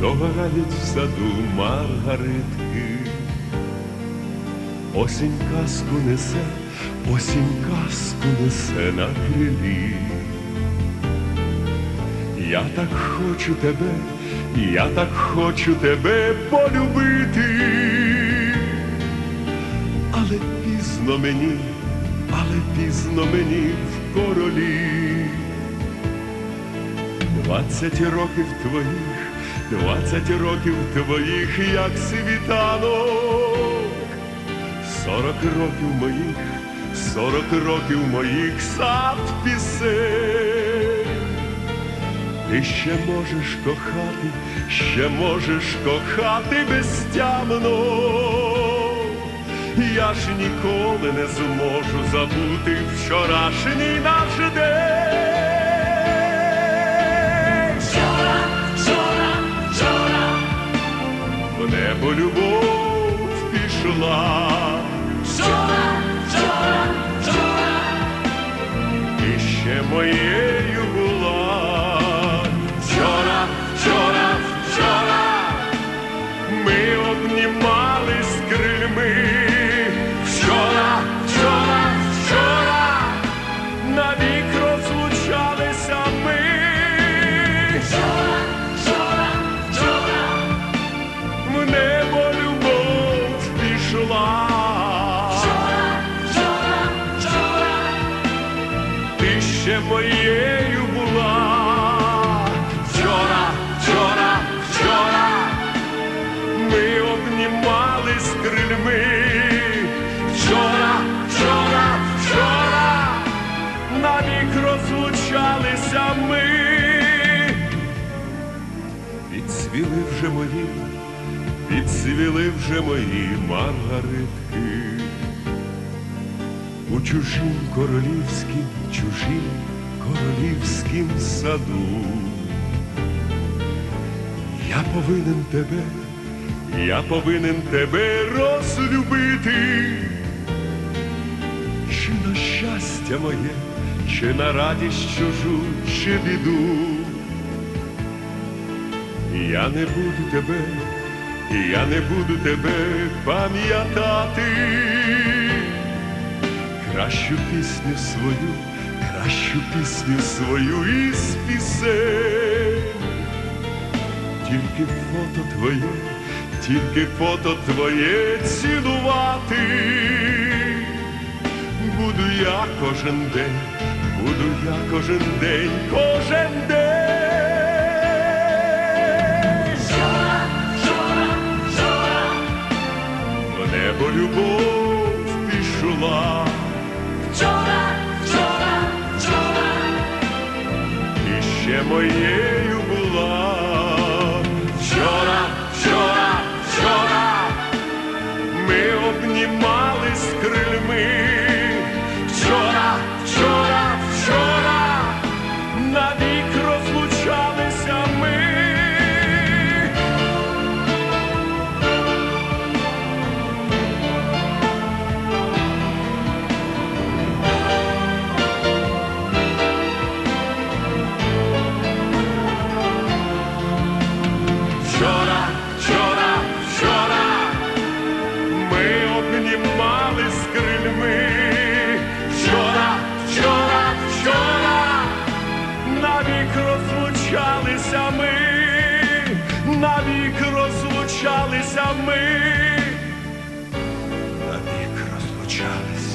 догорають в саду маргаритки. Осінь казку несе, осінь казку несе на крилі. Я так хочу тебе, я так хочу тебе полюбити, але пізно мені, але пізно мені в королі. Двадцять років твоїх, двадцять років твоїх, як світанок, сорок років моїх, сорок років моїх сад пісень. Ти ще можеш кохати, ще можеш кохати безтямно. Я ж ніколи не зможу забути вчорашній наш день. Небо любов пішла, вчора, вчора, вчора, і ще моєю моєю була. Вчора, вчора, вчора ми обнімались крильми. Вчора, вчора, вчора навік розлучалися ми. Відцвіли вже мої, відцвіли вже мої маргаритки у чужім королівськім, чужім королівськім саду. Я повинен тебе, я повинен тебе розлюбити. Чи на щастя моє, чи на радість чужу, чи біду. Я не буду тебе, я не буду тебе пам'ятати кращу пісню свою, кращу пісню свою із пісень. Тільки фото твоє, тільки фото твоє цілувати. Буду я кожен день, буду я кожен день, кожен день. вчора, вчора, вчора, В небо любов пішла. вчора, і розлучалися ми, навік розлучалися.